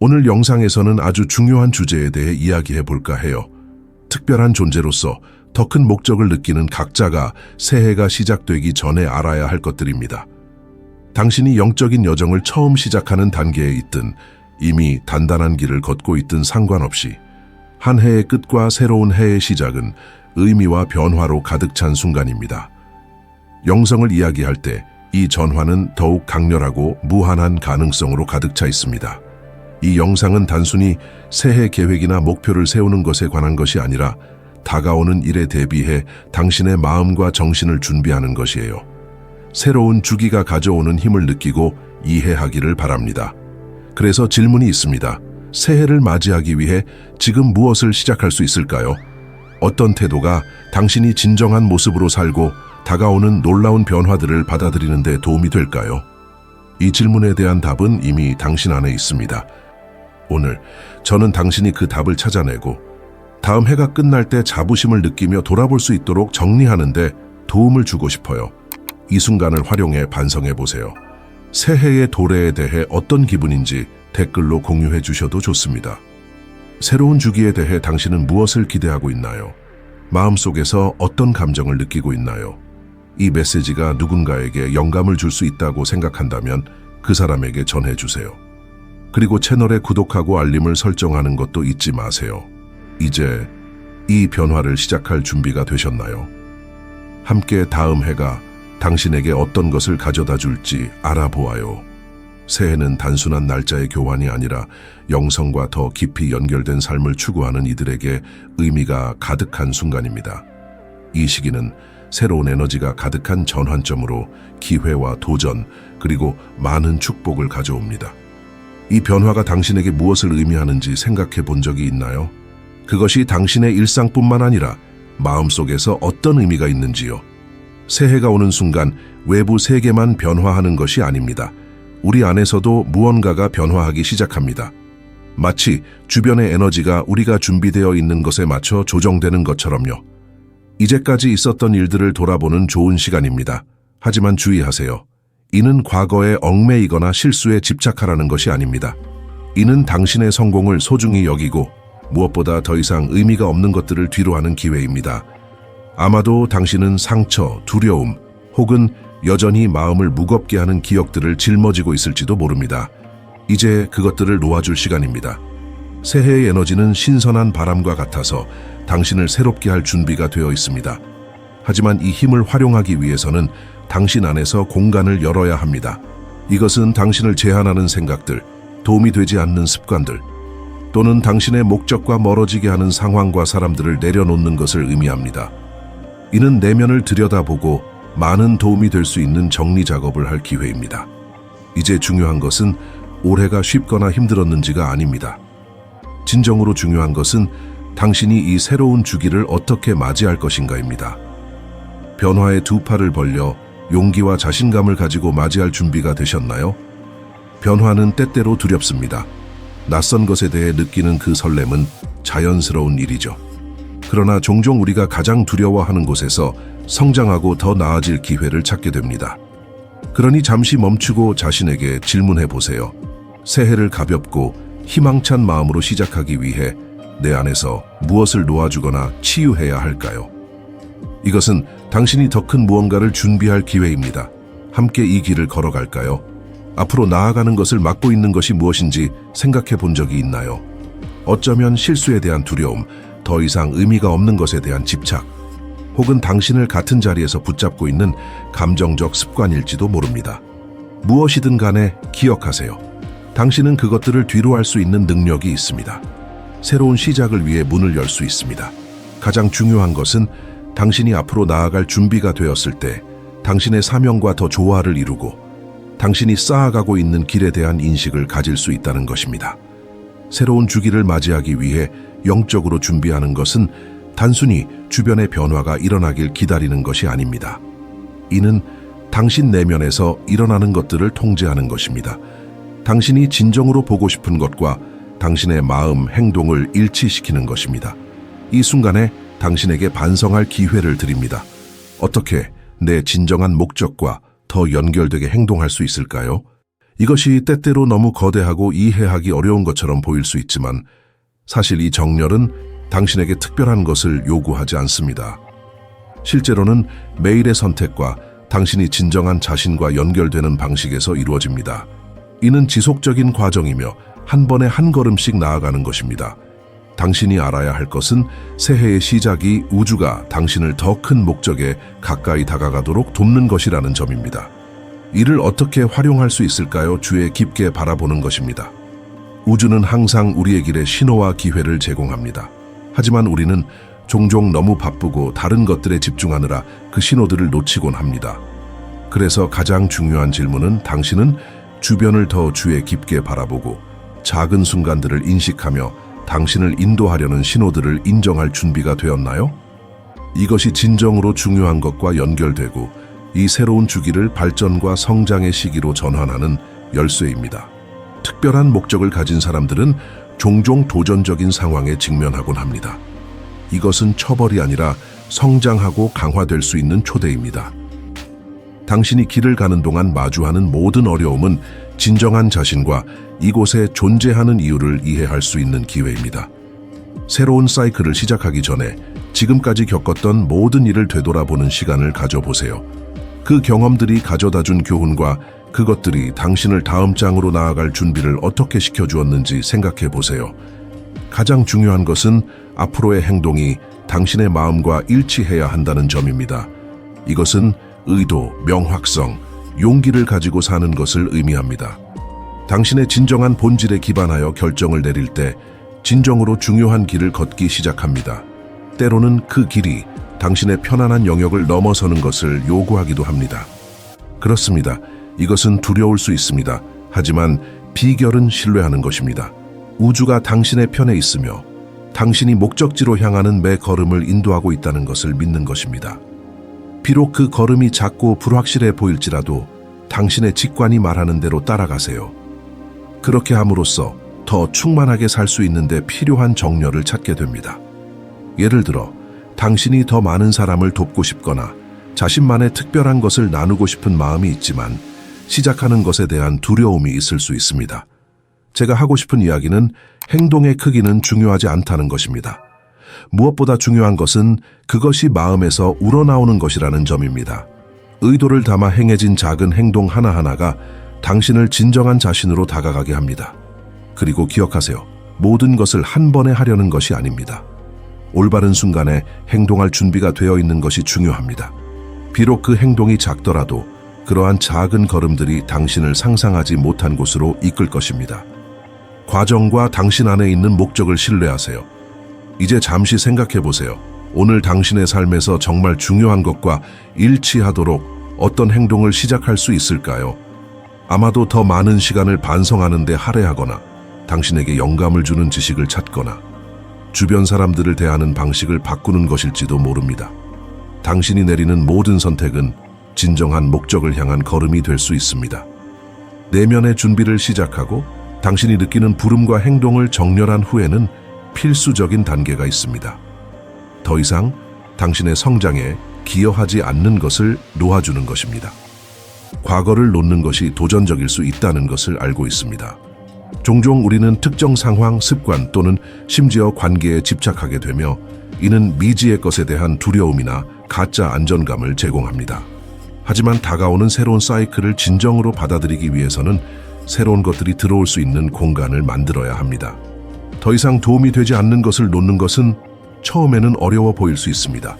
오늘 영상에서는 아주 중요한 주제에 대해 이야기해 볼까 해요. 특별한 존재로서 더 큰 목적을 느끼는 각자가 새해가 시작되기 전에 알아야 할 것들입니다. 당신이 영적인 여정을 처음 시작하는 단계에 있든 이미 단단한 길을 걷고 있든 상관없이 한 해의 끝과 새로운 해의 시작은 의미와 변화로 가득 찬 순간입니다. 영성을 이야기할 때 이 전화는 더욱 강렬하고 무한한 가능성으로 가득 차 있습니다. 이 영상은 단순히 새해 계획이나 목표를 세우는 것에 관한 것이 아니라 다가오는 일에 대비해 당신의 마음과 정신을 준비하는 것이에요. 새로운 주기가 가져오는 힘을 느끼고 이해하기를 바랍니다. 그래서 질문이 있습니다. 새해를 맞이하기 위해 지금 무엇을 시작할 수 있을까요? 어떤 태도가 당신이 진정한 모습으로 살고 다가오는 놀라운 변화들을 받아들이는 데 도움이 될까요? 이 질문에 대한 답은 이미 당신 안에 있습니다. 오늘 저는 당신이 그 답을 찾아내고 다음 해가 끝날 때 자부심을 느끼며 돌아볼 수 있도록 정리하는데 도움을 주고 싶어요. 이 순간을 활용해 반성해 보세요. 새해의 도래에 대해 어떤 기분인지 댓글로 공유해 주셔도 좋습니다. 새로운 주기에 대해 당신은 무엇을 기대하고 있나요? 마음속에서 어떤 감정을 느끼고 있나요? 이 메시지가 누군가에게 영감을 줄 수 있다고 생각한다면 그 사람에게 전해 주세요. 그리고 채널에 구독하고 알림을 설정하는 것도 잊지 마세요. 이제 이 변화를 시작할 준비가 되셨나요? 함께 다음 해가 당신에게 어떤 것을 가져다 줄지 알아보아요. 새해는 단순한 날짜의 교환이 아니라 영성과 더 깊이 연결된 삶을 추구하는 이들에게 의미가 가득한 순간입니다. 이 시기는 새로운 에너지가 가득한 전환점으로 기회와 도전 그리고 많은 축복을 가져옵니다. 이 변화가 당신에게 무엇을 의미하는지 생각해 본 적이 있나요? 그것이 당신의 일상뿐만 아니라 마음속에서 어떤 의미가 있는지요. 새해가 오는 순간 외부 세계만 변화하는 것이 아닙니다. 우리 안에서도 무언가가 변화하기 시작합니다. 마치 주변의 에너지가 우리가 준비되어 있는 것에 맞춰 조정되는 것처럼요. 이제까지 있었던 일들을 돌아보는 좋은 시간입니다. 하지만 주의하세요. 이는 과거에 얽매이거나 실수에 집착하라는 것이 아닙니다. 이는 당신의 성공을 소중히 여기고 무엇보다 더 이상 의미가 없는 것들을 뒤로하는 기회입니다. 아마도 당신은 상처, 두려움 혹은 여전히 마음을 무겁게 하는 기억들을 짊어지고 있을지도 모릅니다. 이제 그것들을 놓아줄 시간입니다. 새해의 에너지는 신선한 바람과 같아서 당신을 새롭게 할 준비가 되어 있습니다. 하지만 이 힘을 활용하기 위해서는 당신 안에서 공간을 열어야 합니다. 이것은 당신을 제한하는 생각들, 도움이 되지 않는 습관들, 또는 당신의 목적과 멀어지게 하는 상황과 사람들을 내려놓는 것을 의미합니다. 이는 내면을 들여다보고 많은 도움이 될 수 있는 정리 작업을 할 기회입니다. 이제 중요한 것은 올해가 쉽거나 힘들었는지가 아닙니다. 진정으로 중요한 것은 당신이 이 새로운 주기를 어떻게 맞이할 것인가입니다. 변화의 두 팔을 벌려 용기와 자신감을 가지고 맞이할 준비가 되셨나요? 변화는 때때로 두렵습니다. 낯선 것에 대해 느끼는 그 설렘은 자연스러운 일이죠. 그러나 종종 우리가 가장 두려워하는 곳에서 성장하고 더 나아질 기회를 찾게 됩니다. 그러니 잠시 멈추고 자신에게 질문해 보세요. 새해를 가볍고 희망찬 마음으로 시작하기 위해 내 안에서 무엇을 놓아주거나 치유해야 할까요? 이것은 당신이 더 큰 무언가를 준비할 기회입니다. 함께 이 길을 걸어갈까요? 앞으로 나아가는 것을 막고 있는 것이 무엇인지 생각해 본 적이 있나요? 어쩌면 실수에 대한 두려움, 더 이상 의미가 없는 것에 대한 집착, 혹은 당신을 같은 자리에서 붙잡고 있는 감정적 습관일지도 모릅니다. 무엇이든 간에 기억하세요. 당신은 그것들을 뒤로 할 수 있는 능력이 있습니다. 새로운 시작을 위해 문을 열 수 있습니다. 가장 중요한 것은 당신이 앞으로 나아갈 준비가 되었을 때 당신의 사명과 더 조화를 이루고 당신이 쌓아가고 있는 길에 대한 인식을 가질 수 있다는 것입니다. 새로운 주기를 맞이하기 위해 영적으로 준비하는 것은 단순히 주변의 변화가 일어나길 기다리는 것이 아닙니다. 이는 당신 내면에서 일어나는 것들을 통제하는 것입니다. 당신이 진정으로 보고 싶은 것과 당신의 마음, 행동을 일치시키는 것입니다. 이 순간에 당신에게 반성할 기회를 드립니다. 어떻게 내 진정한 목적과 더 연결되게 행동할 수 있을까요? 이것이 때때로 너무 거대하고 이해하기 어려운 것처럼 보일 수 있지만 사실 이 정렬은 당신에게 특별한 것을 요구하지 않습니다. 실제로는 매일의 선택과 당신이 진정한 자신과 연결되는 방식에서 이루어집니다. 이는 지속적인 과정이며 한 번에 한 걸음씩 나아가는 것입니다. 당신이 알아야 할 것은 새해의 시작이 우주가 당신을 더 큰 목적에 가까이 다가가도록 돕는 것이라는 점입니다. 이를 어떻게 활용할 수 있을까요? 주에 깊게 바라보는 것입니다. 우주는 항상 우리의 길에 신호와 기회를 제공합니다. 하지만 우리는 종종 너무 바쁘고 다른 것들에 집중하느라 그 신호들을 놓치곤 합니다. 그래서 가장 중요한 질문은 당신은 주변을 더 주에 깊게 바라보고 작은 순간들을 인식하며 당신을 인도하려는 신호들을 인정할 준비가 되었나요? 이것이 진정으로 중요한 것과 연결되고 이 새로운 주기를 발전과 성장의 시기로 전환하는 열쇠입니다. 특별한 목적을 가진 사람들은 종종 도전적인 상황에 직면하곤 합니다. 이것은 처벌이 아니라 성장하고 강화될 수 있는 초대입니다. 당신이 길을 가는 동안 마주하는 모든 어려움은 진정한 자신과 이곳에 존재하는 이유를 이해할 수 있는 기회입니다. 새로운 사이클을 시작하기 전에 지금까지 겪었던 모든 일을 되돌아보는 시간을 가져보세요. 그 경험들이 가져다 준 교훈과 그것들이 당신을 다음 장으로 나아갈 준비를 어떻게 시켜주었는지 생각해 보세요. 가장 중요한 것은 앞으로의 행동이 당신의 마음과 일치해야 한다는 점입니다. 이것은 의도, 명확성, 용기를 가지고 사는 것을 의미합니다. 당신의 진정한 본질에 기반하여 결정을 내릴 때 진정으로 중요한 길을 걷기 시작합니다. 때로는 그 길이 당신의 편안한 영역을 넘어서는 것을 요구하기도 합니다. 그렇습니다. 이것은 두려울 수 있습니다. 하지만 비결은 신뢰하는 것입니다. 우주가 당신의 편에 있으며 당신이 목적지로 향하는 매 걸음을 인도하고 있다는 것을 믿는 것입니다. 비록 그 걸음이 작고 불확실해 보일지라도 당신의 직관이 말하는 대로 따라가세요. 그렇게 함으로써 더 충만하게 살 수 있는데 필요한 정렬을 찾게 됩니다. 예를 들어, 당신이 더 많은 사람을 돕고 싶거나 자신만의 특별한 것을 나누고 싶은 마음이 있지만 시작하는 것에 대한 두려움이 있을 수 있습니다. 제가 하고 싶은 이야기는 행동의 크기는 중요하지 않다는 것입니다. 무엇보다 중요한 것은 그것이 마음에서 우러나오는 것이라는 점입니다. 의도를 담아 행해진 작은 행동 하나하나가 당신을 진정한 자신으로 다가가게 합니다. 그리고 기억하세요. 모든 것을 한 번에 하려는 것이 아닙니다. 올바른 순간에 행동할 준비가 되어 있는 것이 중요합니다. 비록 그 행동이 작더라도 그러한 작은 걸음들이 당신을 상상하지 못한 곳으로 이끌 것입니다. 과정과 당신 안에 있는 목적을 신뢰하세요. 이제 잠시 생각해 보세요. 오늘 당신의 삶에서 정말 중요한 것과 일치하도록 어떤 행동을 시작할 수 있을까요? 아마도 더 많은 시간을 반성하는 데 할애하거나 당신에게 영감을 주는 지식을 찾거나 주변 사람들을 대하는 방식을 바꾸는 것일지도 모릅니다. 당신이 내리는 모든 선택은 진정한 목적을 향한 걸음이 될 수 있습니다. 내면의 준비를 시작하고 당신이 느끼는 부름과 행동을 정렬한 후에는 필수적인 단계가 있습니다. 더 이상 당신의 성장에 기여하지 않는 것을 놓아주는 것입니다. 과거를 놓는 것이 도전적일 수 있다는 것을 알고 있습니다. 종종 우리는 특정 상황, 습관 또는 심지어 관계에 집착하게 되며 이는 미지의 것에 대한 두려움이나 가짜 안전감을 제공합니다. 하지만 다가오는 새로운 사이클을 진정으로 받아들이기 위해서는 새로운 것들이 들어올 수 있는 공간을 만들어야 합니다. 더 이상 도움이 되지 않는 것을 놓는 것은 처음에는 어려워 보일 수 있습니다.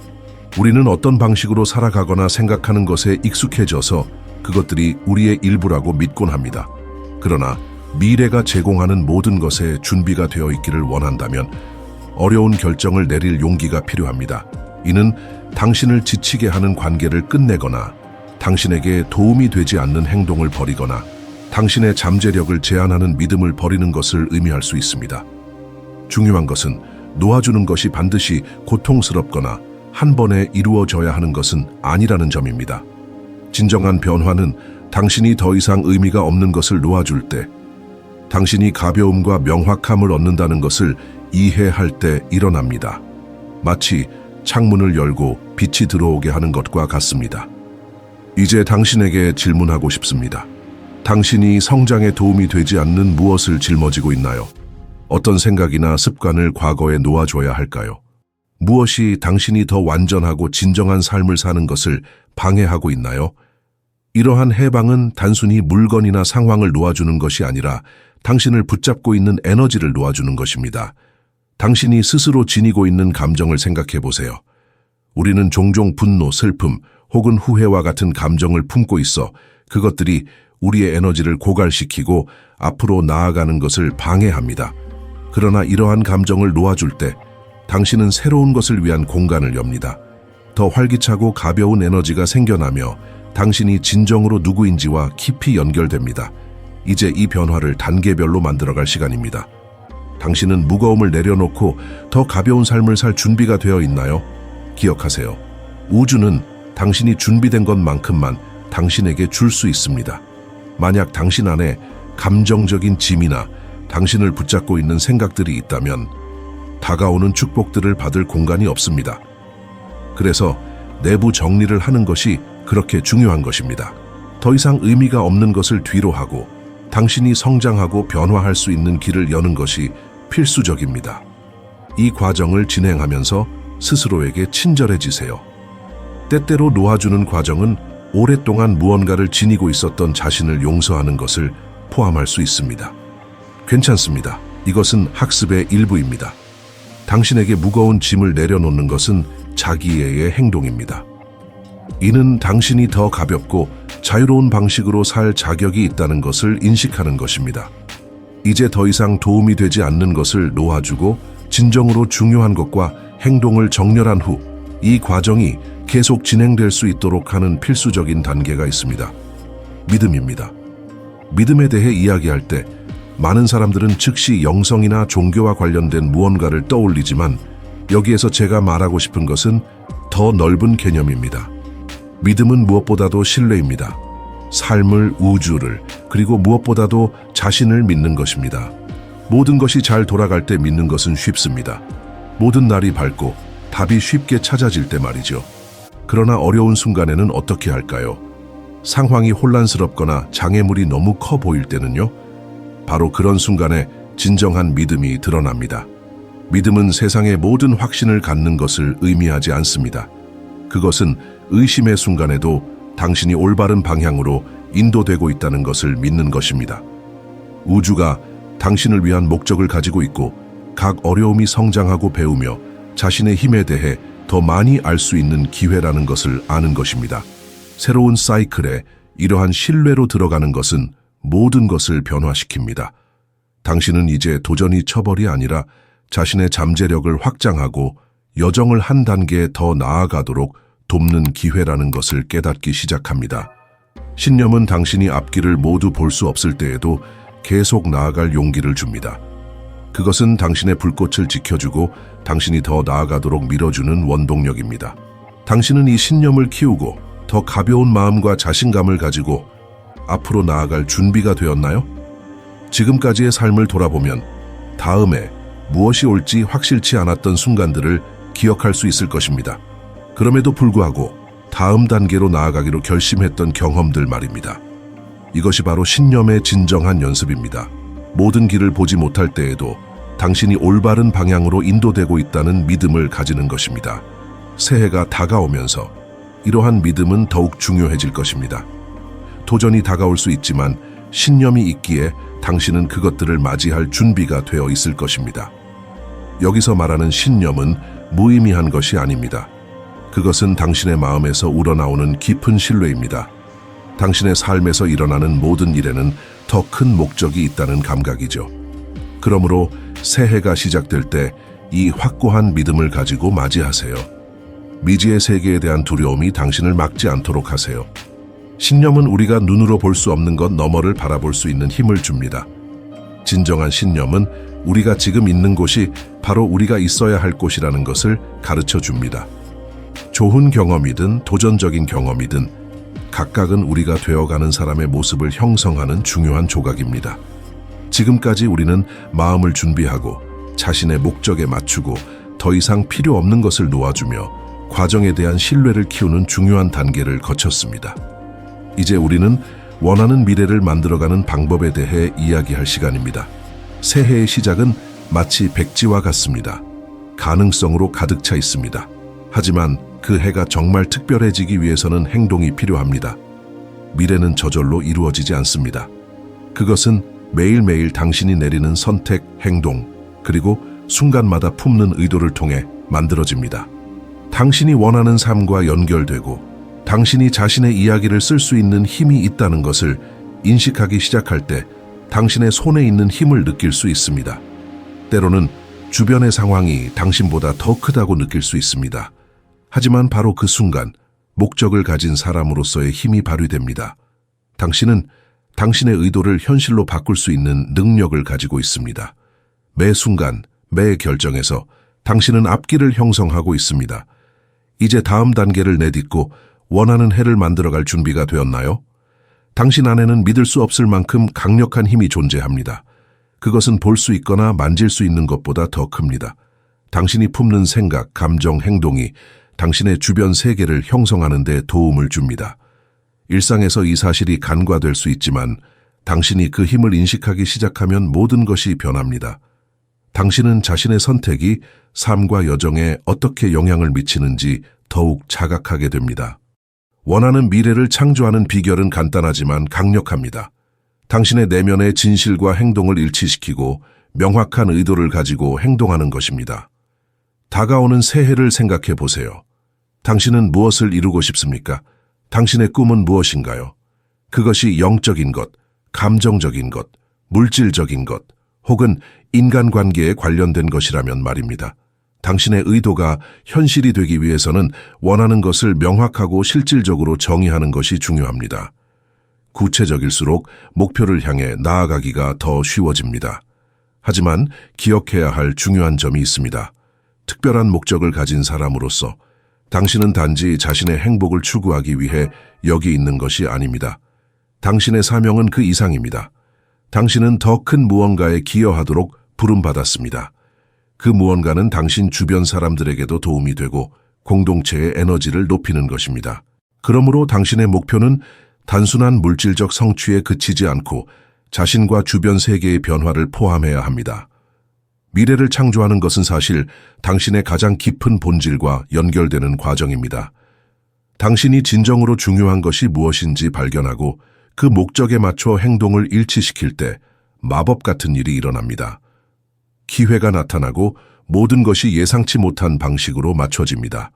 우리는 어떤 방식으로 살아가거나 생각하는 것에 익숙해져서 그것들이 우리의 일부라고 믿곤 합니다. 그러나 미래가 제공하는 모든 것에 준비가 되어 있기를 원한다면 어려운 결정을 내릴 용기가 필요합니다. 이는 당신을 지치게 하는 관계를 끝내거나 당신에게 도움이 되지 않는 행동을 버리거나 당신의 잠재력을 제한하는 믿음을 버리는 것을 의미할 수 있습니다. 중요한 것은 놓아주는 것이 반드시 고통스럽거나 한 번에 이루어져야 하는 것은 아니라는 점입니다. 진정한 변화는 당신이 더 이상 의미가 없는 것을 놓아줄 때, 당신이 가벼움과 명확함을 얻는다는 것을 이해할 때 일어납니다. 마치 창문을 열고 빛이 들어오게 하는 것과 같습니다. 이제 당신에게 질문하고 싶습니다. 당신이 성장에 도움이 되지 않는 무엇을 짊어지고 있나요? 어떤 생각이나 습관을 과거에 놓아줘야 할까요? 무엇이 당신이 더 완전하고 진정한 삶을 사는 것을 방해하고 있나요? 이러한 해방은 단순히 물건이나 상황을 놓아주는 것이 아니라 당신을 붙잡고 있는 에너지를 놓아주는 것입니다. 당신이 스스로 지니고 있는 감정을 생각해 보세요. 우리는 종종 분노, 슬픔 혹은 후회와 같은 감정을 품고 있어 그것들이 우리의 에너지를 고갈시키고 앞으로 나아가는 것을 방해합니다. 그러나 이러한 감정을 놓아줄 때 당신은 새로운 것을 위한 공간을 엽니다. 더 활기차고 가벼운 에너지가 생겨나며 당신이 진정으로 누구인지와 깊이 연결됩니다. 이제 이 변화를 단계별로 만들어갈 시간입니다. 당신은 무거움을 내려놓고 더 가벼운 삶을 살 준비가 되어 있나요? 기억하세요. 우주는 당신이 준비된 것만큼만 당신에게 줄 수 있습니다. 만약 당신 안에 감정적인 짐이나 당신을 붙잡고 있는 생각들이 있다면 다가오는 축복들을 받을 공간이 없습니다. 그래서 내부 정리를 하는 것이 그렇게 중요한 것입니다. 더 이상 의미가 없는 것을 뒤로 하고 당신이 성장하고 변화할 수 있는 길을 여는 것이 필수적입니다. 이 과정을 진행하면서 스스로에게 친절해지세요. 때때로 놓아주는 과정은 오랫동안 무언가를 지니고 있었던 자신을 용서하는 것을 포함할 수 있습니다. 괜찮습니다. 이것은 학습의 일부입니다. 당신에게 무거운 짐을 내려놓는 것은 자기애의 행동입니다. 이는 당신이 더 가볍고 자유로운 방식으로 살 자격이 있다는 것을 인식하는 것입니다. 이제 더 이상 도움이 되지 않는 것을 놓아주고 진정으로 중요한 것과 행동을 정렬한 후 이 과정이 계속 진행될 수 있도록 하는 필수적인 단계가 있습니다. 믿음입니다. 믿음에 대해 이야기할 때 많은 사람들은 즉시 영성이나 종교와 관련된 무언가를 떠올리지만 여기에서 제가 말하고 싶은 것은 더 넓은 개념입니다. 믿음은 무엇보다도 신뢰입니다. 삶을, 우주를, 그리고 무엇보다도 자신을 믿는 것입니다. 모든 것이 잘 돌아갈 때 믿는 것은 쉽습니다. 모든 날이 밝고 답이 쉽게 찾아질 때 말이죠. 그러나 어려운 순간에는 어떻게 할까요? 상황이 혼란스럽거나 장애물이 너무 커 보일 때는요? 바로 그런 순간에 진정한 믿음이 드러납니다. 믿음은 세상의 모든 확신을 갖는 것을 의미하지 않습니다. 그것은 의심의 순간에도 당신이 올바른 방향으로 인도되고 있다는 것을 믿는 것입니다. 우주가 당신을 위한 목적을 가지고 있고 각 어려움이 성장하고 배우며 자신의 힘에 대해 더 많이 알 수 있는 기회라는 것을 아는 것입니다. 새로운 사이클에 이러한 신뢰로 들어가는 것은 모든 것을 변화시킵니다. 당신은 이제 도전이 처벌이 아니라 자신의 잠재력을 확장하고 여정을 한 단계 더 나아가도록 돕는 기회라는 것을 깨닫기 시작합니다. 신념은 당신이 앞길을 모두 볼 수 없을 때에도 계속 나아갈 용기를 줍니다. 그것은 당신의 불꽃을 지켜주고 당신이 더 나아가도록 밀어주는 원동력입니다. 당신은 이 신념을 키우고 더 가벼운 마음과 자신감을 가지고 앞으로 나아갈 준비가 되었나요? 지금까지의 삶을 돌아보면 다음에 무엇이 올지 확실치 않았던 순간들을 기억할 수 있을 것입니다. 그럼에도 불구하고 다음 단계로 나아가기로 결심했던 경험들 말입니다. 이것이 바로 신념의 진정한 연습입니다. 모든 길을 보지 못할 때에도 당신이 올바른 방향으로 인도되고 있다는 믿음을 가지는 것입니다. 새해가 다가오면서 이러한 믿음은 더욱 중요해질 것입니다. 도전이 다가올 수 있지만 신념이 있기에 당신은 그것들을 맞이할 준비가 되어 있을 것입니다. 여기서 말하는 신념은 무의미한 것이 아닙니다. 그것은 당신의 마음에서 우러나오는 깊은 신뢰입니다. 당신의 삶에서 일어나는 모든 일에는 더 큰 목적이 있다는 감각이죠. 그러므로 새해가 시작될 때 이 확고한 믿음을 가지고 맞이하세요. 미지의 세계에 대한 두려움이 당신을 막지 않도록 하세요. 신념은 우리가 눈으로 볼 수 없는 것 너머를 바라볼 수 있는 힘을 줍니다. 진정한 신념은 우리가 지금 있는 곳이 바로 우리가 있어야 할 곳이라는 것을 가르쳐 줍니다. 좋은 경험이든 도전적인 경험이든 각각은 우리가 되어가는 사람의 모습을 형성하는 중요한 조각입니다. 지금까지 우리는 마음을 준비하고 자신의 목적에 맞추고 더 이상 필요 없는 것을 놓아주며 과정에 대한 신뢰를 키우는 중요한 단계를 거쳤습니다. 이제 우리는 원하는 미래를 만들어가는 방법에 대해 이야기할 시간입니다. 새해의 시작은 마치 백지와 같습니다. 가능성으로 가득 차 있습니다. 하지만 그 해가 정말 특별해지기 위해서는 행동이 필요합니다. 미래는 저절로 이루어지지 않습니다. 그것은 매일매일 당신이 내리는 선택, 행동, 그리고 순간마다 품는 의도를 통해 만들어집니다. 당신이 원하는 삶과 연결되고 당신이 자신의 이야기를 쓸 수 있는 힘이 있다는 것을 인식하기 시작할 때 당신의 손에 있는 힘을 느낄 수 있습니다. 때로는 주변의 상황이 당신보다 더 크다고 느낄 수 있습니다. 하지만 바로 그 순간 목적을 가진 사람으로서의 힘이 발휘됩니다. 당신은 당신의 의도를 현실로 바꿀 수 있는 능력을 가지고 있습니다. 매 순간, 매 결정에서 당신은 앞길을 형성하고 있습니다. 이제 다음 단계를 내딛고 원하는 해를 만들어갈 준비가 되었나요? 당신 안에는 믿을 수 없을 만큼 강력한 힘이 존재합니다. 그것은 볼 수 있거나 만질 수 있는 것보다 더 큽니다. 당신이 품는 생각, 감정, 행동이 당신의 주변 세계를 형성하는 데 도움을 줍니다. 일상에서 이 사실이 간과될 수 있지만 당신이 그 힘을 인식하기 시작하면 모든 것이 변합니다. 당신은 자신의 선택이 삶과 여정에 어떻게 영향을 미치는지 더욱 자각하게 됩니다. 원하는 미래를 창조하는 비결은 간단하지만 강력합니다. 당신의 내면의 진실과 행동을 일치시키고 명확한 의도를 가지고 행동하는 것입니다. 다가오는 새해를 생각해 보세요. 당신은 무엇을 이루고 싶습니까? 당신의 꿈은 무엇인가요? 그것이 영적인 것, 감정적인 것, 물질적인 것, 혹은 인간관계에 관련된 것이라면 말입니다. 당신의 의도가 현실이 되기 위해서는 원하는 것을 명확하고 실질적으로 정의하는 것이 중요합니다. 구체적일수록 목표를 향해 나아가기가 더 쉬워집니다. 하지만 기억해야 할 중요한 점이 있습니다. 특별한 목적을 가진 사람으로서 당신은 단지 자신의 행복을 추구하기 위해 여기 있는 것이 아닙니다. 당신의 사명은 그 이상입니다. 당신은 더 큰 무언가에 기여하도록 부름받았습니다. 그 무언가는 당신 주변 사람들에게도 도움이 되고 공동체의 에너지를 높이는 것입니다. 그러므로 당신의 목표는 단순한 물질적 성취에 그치지 않고 자신과 주변 세계의 변화를 포함해야 합니다. 미래를 창조하는 것은 사실 당신의 가장 깊은 본질과 연결되는 과정입니다. 당신이 진정으로 중요한 것이 무엇인지 발견하고 그 목적에 맞춰 행동을 일치시킬 때 마법 같은 일이 일어납니다. 기회가 나타나고 모든 것이 예상치 못한 방식으로 맞춰집니다.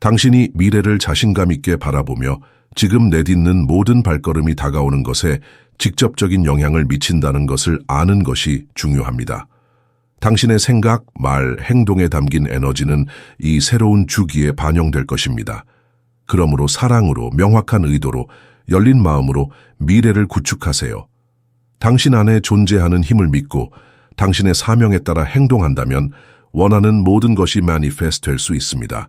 당신이 미래를 자신감 있게 바라보며 지금 내딛는 모든 발걸음이 다가오는 것에 직접적인 영향을 미친다는 것을 아는 것이 중요합니다. 당신의 생각, 말, 행동에 담긴 에너지는 이 새로운 주기에 반영될 것입니다. 그러므로 사랑으로 명확한 의도로 열린 마음으로 미래를 구축하세요. 당신 안에 존재하는 힘을 믿고 당신의 사명에 따라 행동한다면 원하는 모든 것이 매니페스트 될 수 있습니다.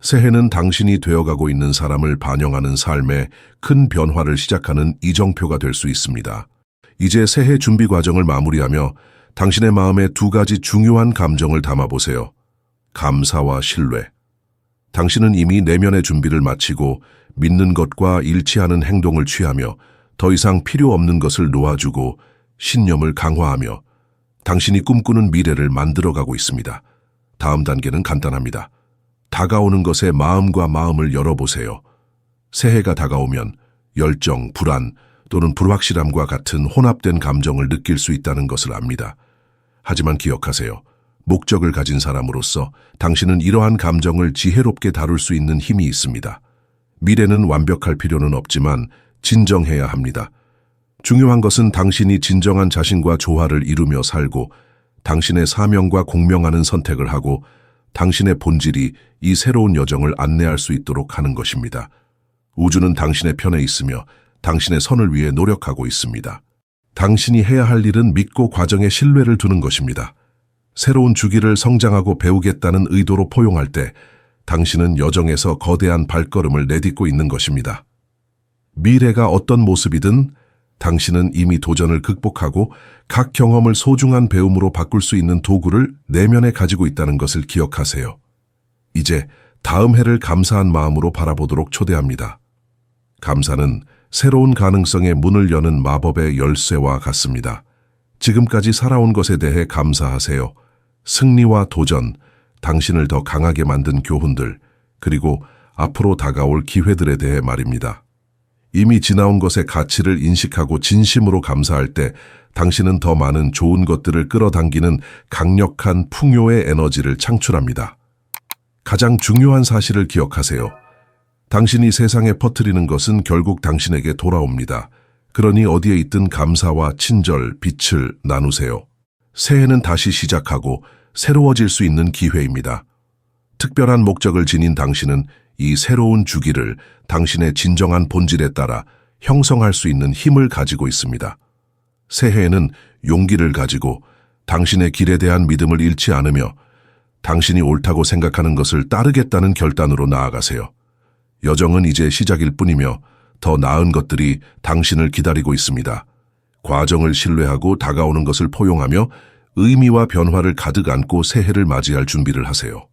새해는 당신이 되어가고 있는 사람을 반영하는 삶에 큰 변화를 시작하는 이정표가 될 수 있습니다. 이제 새해 준비 과정을 마무리하며 당신의 마음에 두 가지 중요한 감정을 담아보세요. 감사와 신뢰. 당신은 이미 내면의 준비를 마치고 믿는 것과 일치하는 행동을 취하며 더 이상 필요 없는 것을 놓아주고 신념을 강화하며 당신이 꿈꾸는 미래를 만들어가고 있습니다. 다음 단계는 간단합니다. 다가오는 것에 마음과 마음을 열어보세요. 새해가 다가오면 열정, 불안 또는 불확실함과 같은 혼합된 감정을 느낄 수 있다는 것을 압니다. 하지만 기억하세요. 목적을 가진 사람으로서 당신은 이러한 감정을 지혜롭게 다룰 수 있는 힘이 있습니다. 미래는 완벽할 필요는 없지만 진정해야 합니다. 중요한 것은 당신이 진정한 자신과 조화를 이루며 살고 당신의 사명과 공명하는 선택을 하고 당신의 본질이 이 새로운 여정을 안내할 수 있도록 하는 것입니다. 우주는 당신의 편에 있으며 당신의 선을 위해 노력하고 있습니다. 당신이 해야 할 일은 믿고 과정에 신뢰를 두는 것입니다. 새로운 주기를 성장하고 배우겠다는 의도로 포용할 때 당신은 여정에서 거대한 발걸음을 내딛고 있는 것입니다. 미래가 어떤 모습이든 당신은 이미 도전을 극복하고 각 경험을 소중한 배움으로 바꿀 수 있는 도구를 내면에 가지고 있다는 것을 기억하세요. 이제 다음 해를 감사한 마음으로 바라보도록 초대합니다. 감사는 새로운 가능성의 문을 여는 마법의 열쇠와 같습니다. 지금까지 살아온 것에 대해 감사하세요. 승리와 도전, 당신을 더 강하게 만든 교훈들, 그리고 앞으로 다가올 기회들에 대해 말입니다. 이미 지나온 것의 가치를 인식하고 진심으로 감사할 때 당신은 더 많은 좋은 것들을 끌어당기는 강력한 풍요의 에너지를 창출합니다. 가장 중요한 사실을 기억하세요. 당신이 세상에 퍼뜨리는 것은 결국 당신에게 돌아옵니다. 그러니 어디에 있든 감사와 친절, 빛을 나누세요. 새해는 다시 시작하고 새로워질 수 있는 기회입니다. 특별한 목적을 지닌 당신은 이 새로운 주기를 당신의 진정한 본질에 따라 형성할 수 있는 힘을 가지고 있습니다. 새해에는 용기를 가지고 당신의 길에 대한 믿음을 잃지 않으며 당신이 옳다고 생각하는 것을 따르겠다는 결단으로 나아가세요. 여정은 이제 시작일 뿐이며 더 나은 것들이 당신을 기다리고 있습니다. 과정을 신뢰하고 다가오는 것을 포용하며 의미와 변화를 가득 안고 새해를 맞이할 준비를 하세요.